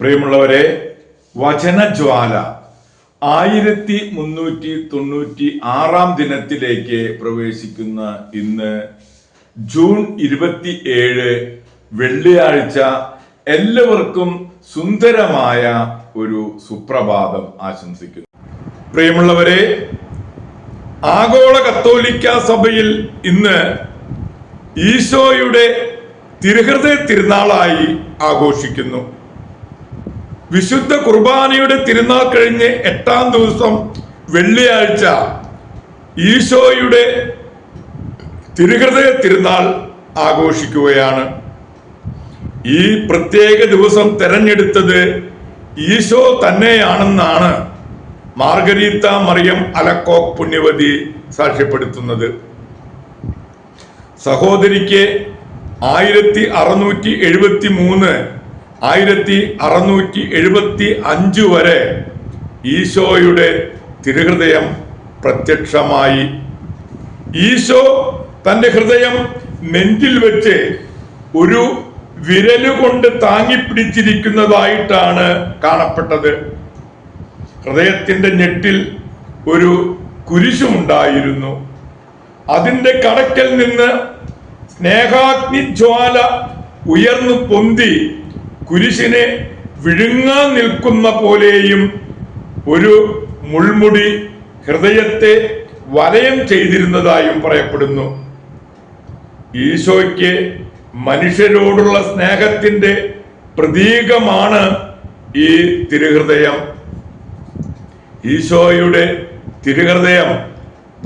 പ്രിയമുള്ളവരെ വചനജ്വാല ആയിരത്തി മുന്നൂറ്റി തൊണ്ണൂറ്റി ആറാം ദിനത്തിലേക്ക് പ്രവേശിക്കുന്ന ഇന്ന് ജൂൺ ഇരുപത്തി ഏഴ് വെള്ളിയാഴ്ച എല്ലാവർക്കും സുന്ദരമായ ഒരു സുപ്രഭാതം ആശംസിക്കുന്നു. പ്രിയമുള്ളവരെ ആഗോള കത്തോലിക്ക സഭയിൽ ഇന്ന് ഈശോയുടെ തിരുഹൃദയ തിരുനാളായി ആഘോഷിക്കുന്നു. വിശുദ്ധ കുർബാനയുടെ തിരുനാൾ കഴിഞ്ഞ് എട്ടാം ദിവസം വെള്ളിയാഴ്ച ഈശോയുടെ തിരുഹൃദയ തിരുനാൾ ആഘോഷിക്കുകയാണ്. ഈ പ്രത്യേക ദിവസം തെരഞ്ഞെടുത്തത് ഈശോ തന്നെയാണെന്നാണ് മാർഗരീത്ത മറിയം അലക്കോക് പുണ്യവതി സാക്ഷ്യപ്പെടുത്തുന്നത്. സഹോദരിക്ക് ആയിരത്തി അറുന്നൂറ്റി എഴുപത്തി മൂന്ന് ആയിരത്തി അറുന്നൂറ്റി എഴുപത്തി അഞ്ച് വരെ ഈശോയുടെ തിരുഹൃദയം പ്രത്യക്ഷമായി. ഈശോ തന്റെ ഹൃദയം നെഞ്ചിൽ വെച്ച് ഒരു വിരലുകൊണ്ട് താങ്ങിപ്പിടിച്ചിരിക്കുന്നതായിട്ടാണ് കാണപ്പെട്ടത്. ഹൃദയത്തിന്റെ ഞെട്ടിൽ ഒരു കുരിശുമുണ്ടായിരുന്നു. അതിന്റെ കടക്കൽ നിന്ന് സ്നേഹാഗ്നിജ്വാല ഉയർന്നു പൊന്തി കുരിശിനെ വിഴുങ്ങാൻ നിൽക്കുന്ന പോലെയും ഒരു മുൾമുടി ഹൃദയത്തെ വലയം ചെയ്തിരുന്നതായും പറയപ്പെടുന്നു. ഈശോയ്ക്ക് മനുഷ്യരോടുള്ള സ്നേഹത്തിന്റെ പ്രതീകമാണ് ഈ തിരുഹൃദയം. ഈശോയുടെ തിരുഹൃദയം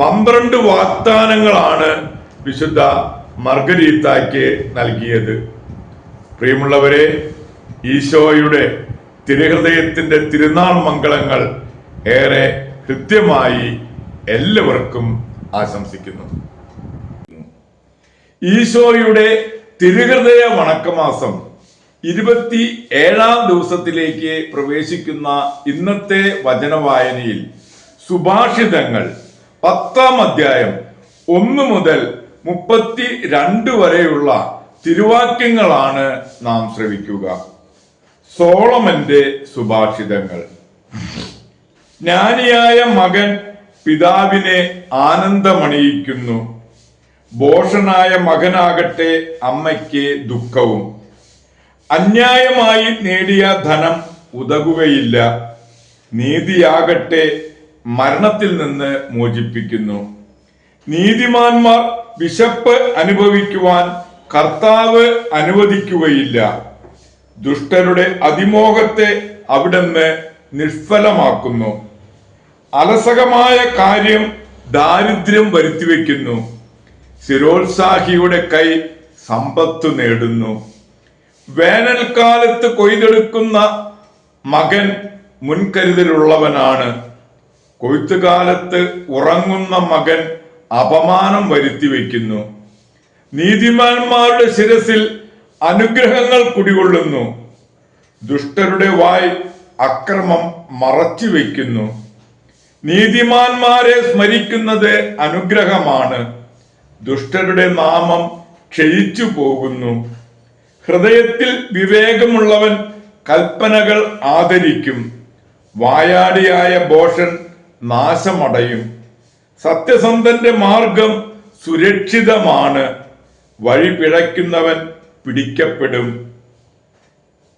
പന്ത്രണ്ട് വാഗ്ദാനങ്ങളാണ് വിശുദ്ധ മർഗരീത്തായ്ക്ക് നൽകിയത്. പ്രിയമുള്ളവരെ ഈശോയുടെ തിരുഹൃദയത്തിന്റെ തിരുനാൾ മംഗളങ്ങൾ ഏറെ കൃത്യമായി എല്ലാവർക്കും ആശംസിക്കുന്നു. ഈശോയുടെ തിരുഹൃദയ വണക്കമാസം ഇരുപത്തി ഏഴാം ദിവസത്തിലേക്ക് പ്രവേശിക്കുന്ന ഇന്നത്തെ വചനവായനയിൽ സുഭാഷിതങ്ങൾ പത്താം അധ്യായം ഒന്ന് മുതൽ മുപ്പത്തി രണ്ട് വരെയുള്ള തിരുവാക്യങ്ങളാണ് നാം ശ്രവിക്കുക. സോളമന്റെ സുഭാഷിതങ്ങൾ. ജ്ഞാനിയായ മകൻ പിതാവിനെ ആനന്ദമണിയിക്കുന്നു. ഭോഷനായ മകനാകട്ടെ അമ്മയ്ക്ക് ദുഃഖവും. അന്യായമായി നേടിയ ധനം ഉതകുകയില്ല. നീതിയാകട്ടെ മരണത്തിൽ നിന്ന് മോചിപ്പിക്കുന്നു. നീതിമാന്മാർ വിശപ്പ് അനുഭവിക്കുവാൻ കർത്താവ് അനുവദിക്കുകയില്ല. ദുഷ്ടരുടെ അതിമോഹത്തെ അവിടുന്ന് നിഷ്ഫലമാക്കുന്നു. അലസകമായ കാര്യം ദാരിദ്ര്യം വരുത്തിവെക്കുന്നു. സ്ഥിരോത്സാഹിയുടെ കൈ സമ്പത്ത് നേടുന്നു. വേനൽക്കാലത്ത് കൊയ്തെടുക്കുന്ന മകൻ മുൻകരുതലുള്ളവനാണ്. കൊയ്ത്തുകാലത്ത് ഉറങ്ങുന്ന മകൻ അപമാനം വരുത്തി വയ്ക്കുന്നു നീതിമാന്മാരുടെ ശിരസിൽ അനുഗ്രഹങ്ങൾ കുടികൊള്ളുന്നു. ദുഷ്ടരുടെ വായ് അക്രമം മറച്ചു വയ്ക്കുന്നു. നീതിമാന്മാരെ സ്മരിക്കുന്നത് അനുഗ്രഹമാണ്. ദുഷ്ടരുടെ നാമം ക്ഷയിച്ചു പോകുന്നു. ഹൃദയത്തിൽ വിവേകമുള്ളവൻ കൽപ്പനകൾ ആദരിക്കും. വായാടിയായ ബോഷൻ നാശമടയും. സത്യസന്ധന്റെ മാർഗം സുരക്ഷിതമാണ്. വഴി പിഴയ്ക്കുന്നവൻ പിടിക്കപ്പെടും.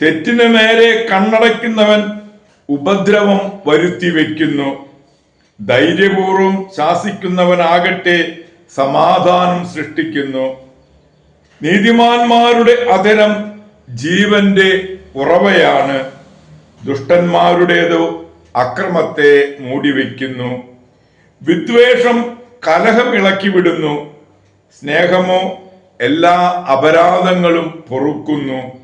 തെറ്റിനു നേരെ കണ്ണടയ്ക്കുന്നവൻ ഉപദ്രവം വരുത്തി വെക്കുന്നു ധൈര്യപൂർവം ശാസിക്കുന്നവനാകട്ടെ സമാധാനം സൃഷ്ടിക്കുന്നു. നീതിമാന്മാരുടെ അതരം ജീവന്റെ ഉറവയാണ്. ദുഷ്ടന്മാരുടേതോ അക്രമത്തെ മൂടിവെക്കുന്നു വിദ്വേഷം കലഹം ഇളക്കിവിടുന്നു. സ്നേഹമോ എല്ലാ അപരാധങ്ങളും പൊറുക്കുന്നു.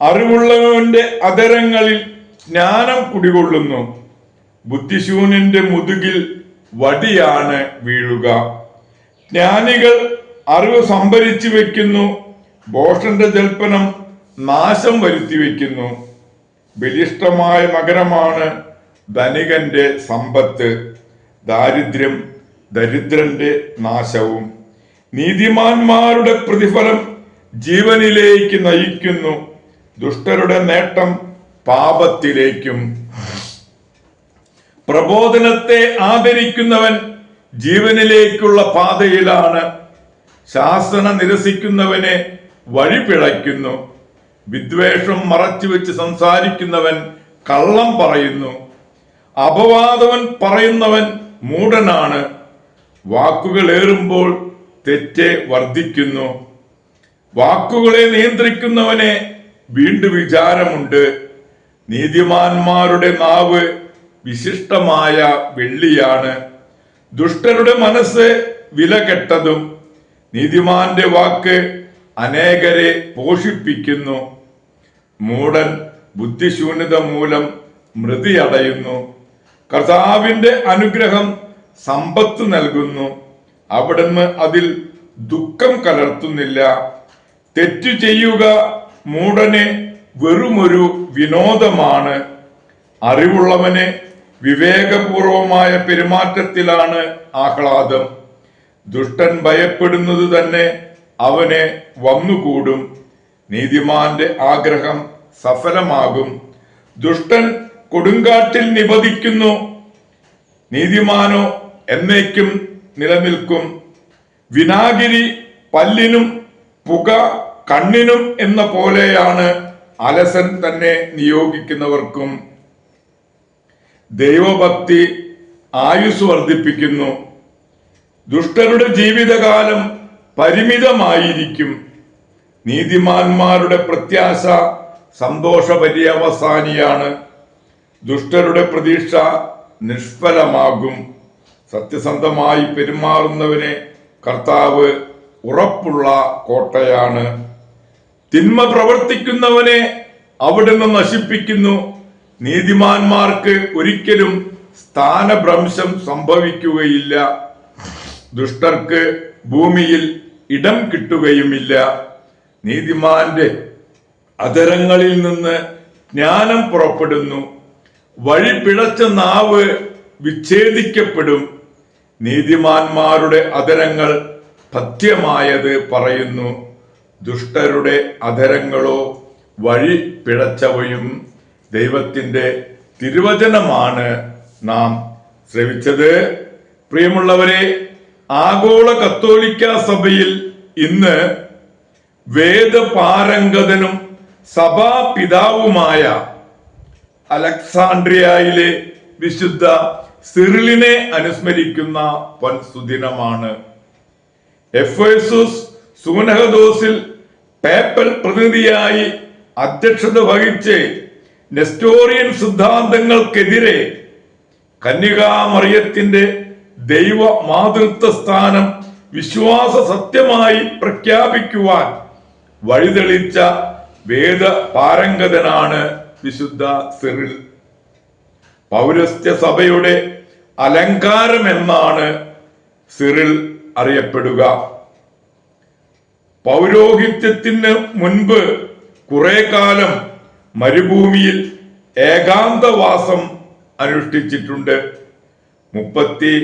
അറിവുള്ളവന്റെ അതരങ്ങളിൽ ജ്ഞാനം കുടികൊള്ളുന്നു. ബുദ്ധിശൂന്യന്റെ മുതുകിൽ വടിയാണ് വീഴുക. ജ്ഞാനികൾ അറിവ് സംഭരിച്ചു വെക്കുന്നു. ബോഷന്റെ ജൽപ്പനം നാശം വരുത്തി വെക്കുന്നു. ബലിഷ്ടമായ മകരമാണ് ധനികന്റെ സമ്പത്ത്. ദാരിദ്ര്യം ദരിദ്രന്റെ നാശവും. നീതിമാന്മാരുടെ പ്രതിഫലം ജീവനിലേക്ക് നയിക്കുന്നു. ദുഷ്ടരുടെ നേട്ടം പാപത്തിലേക്കും. പ്രബോധനത്തെ ആദരിക്കുന്നവൻ ജീവനിലേക്കുള്ള പാതയിലാണ്. ശാസന നിരസിക്കുന്നവനെ വഴിപിഴയ്ക്കുന്നു. വിദ്വേഷം മറച്ചുവെച്ച് സംസാരിക്കുന്നവൻ കള്ളം പറയുന്നു. അപവാദവൻ പറയുന്നവൻ മൂടനാണ് വാക്കുകൾ ഏറുമ്പോൾ തെറ്റ് വർദ്ധിക്കുന്നു. വാക്കുകളെ നിയന്ത്രിക്കുന്നവനെ വീണ്ടും വിചാരമുണ്ട്. നീതിമാന്മാരുടെ നാവ് വിശിഷ്ടമായ വെള്ളിയാണ്. ദുഷ്ടരുടെ മനസ്സ് വില കെട്ടതും നീതിമാന്റെ വാക്ക് അനേകരെ പോഷിപ്പിക്കുന്നു. മൂടൻ ബുദ്ധിശൂന്യത മൂലം മൃതി അടയുന്നു കർത്താവിന്റെ അനുഗ്രഹം സമ്പത്ത് നൽകുന്നു. അവിടുന്ന് അതിൽ ദുഃഖം കലർത്തുന്നില്ല. തെറ്റു ചെയ്യുക മൂടന് വെറുമൊരു വിനോദമാണ്. അറിവുള്ളവന് വിവേകപൂർവമായ പെരുമാറ്റത്തിലാണ് ആഹ്ലാദം. ദുഷ്ടൻ ഭയപ്പെടുന്നത് തന്നെ അവനെ വന്നുകൂടും. നീതിമാന്റെ ആഗ്രഹം സഫലമാകും. ദുഷ്ടൻ കൊടുങ്കാട്ടിൽ നിപതിക്കുന്നു. നീതിമാനോ എന്നേക്കും നിലനിൽക്കും. വിനാഗിരി പല്ലിനും പുക കണ്ണിനും എന്ന പോലെയാണ് അലസൻ തന്നെ നിയോഗിക്കുന്നവർക്കും. ദൈവഭക്തി ആയുസ് വർദ്ധിപ്പിക്കുന്നു. ദുഷ്ടരുടെ ജീവിതകാലം പരിമിതമായിരിക്കും. നീതിമാന്മാരുടെ പ്രത്യാശ സന്തോഷ പര്യവസാനിയാണ് ദുഷ്ടരുടെ പ്രതീക്ഷ നിഷ്ഫലമാകും. സത്യസന്ധമായി പെരുമാറുന്നവനെ കർത്താവ് ഉറപ്പുള്ള കോട്ടയാണ്. തിന്മ പ്രവർത്തിക്കുന്നവനെ അവിടുന്ന് നശിപ്പിക്കുന്നു. നീതിമാന്മാർക്ക് ഒരിക്കലും സ്ഥാനഭ്രംശം സംഭവിക്കുകയില്ല. ദുഷ്ടർക്ക് ഭൂമിയിൽ ഇടം കിട്ടുകയുമില്ല. നീതിമാന്റെ അതരങ്ങളിൽ നിന്ന് ജ്ഞാനം പുറപ്പെടുന്നു. വഴി പിഴച്ച നാവ് വിച്ഛേദിക്കപ്പെടും. നീതിമാന്മാരുടെ അധരങ്ങൾ പഥ്യമായത് പറയുന്നു. ദുഷ്ടരുടെ അധരങ്ങളോ വഴി പിഴച്ചവയും ദൈവത്തിന്റെ തിരുവചനമാണ് നാം ശ്രവിച്ചത്. പ്രിയമുള്ളവരെ ആഗോള കത്തോലിക്ക സഭയിൽ ഇന്ന് വേദപാരംഗതനും സഭാപിതാവുമായ അലക്സാണ്ട്രിയയിലെ വിശുദ്ധ സിറിലിനെ അനുസ്മരിക്കുന്ന പൊൻസുദിനമാണ് എഫേസുസ് സൂനഹദോസിൽ പേപ്പൽ പ്രതിനിധിയായി അധ്യക്ഷത വഹിച്ച് നെസ്റ്റോറിയൻ സിദ്ധാന്തങ്ങൾക്കെതിരെ കന്യകാമറിയത്തിന്റെ ദൈവ മാതൃത്വ സ്ഥാനം വിശ്വാസ സത്യമായി പ്രഖ്യാപിക്കുവാൻ വഴിതെളിച്ച വേദ പാരംഗതനാണ് വിശുദ്ധ സിറിൽ. പൗരസ്ത്യ സഭയുടെ അലങ്കാരം എന്നാണ് സിറിൽ അറിയപ്പെടുക. പൗരോഹിത്യത്തിന് മുൻപ് കുറെ കാലം മരുഭൂമിയിൽ ഏകാന്തവാസം അനുഷ്ഠിച്ചിട്ടുണ്ട്. മുപ്പത്തി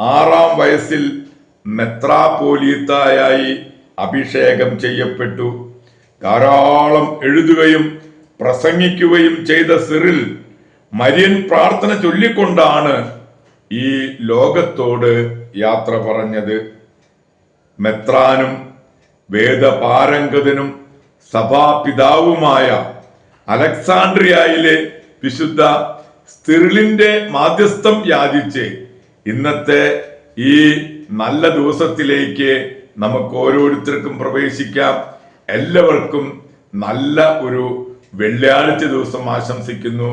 ആറാം വയസ്സിൽ മെത്രാപോലീത്തായി അഭിഷേകം ചെയ്യപ്പെട്ടു. ധാരാളം എഴുതുകയും പ്രസംഗിക്കുകയും ചെയ്ത സിറിൽ മരിയൻ പ്രാർത്ഥന ചൊല്ലിക്കൊണ്ടാണ് ഈ ലോകത്തോട് യാത്ര പറഞ്ഞത്. മെത്രാനും വേദപാരംഗതനും സഭാപിതാവുമായ അലക്സാണ്ട്രിയയിലെ വിശുദ്ധ സ്ഥിരിലിന്റെ മാധ്യസ്ഥം യാചിച്ച് ഇന്നത്തെ ഈ നല്ല ദിവസത്തിലേക്ക് നമുക്ക് ഓരോരുത്തർക്കും പ്രവേശിക്കാം. എല്ലാവർക്കും നല്ല ഒരു വെള്ളിയാഴ്ച ദിവസം ആശംസിക്കുന്നു.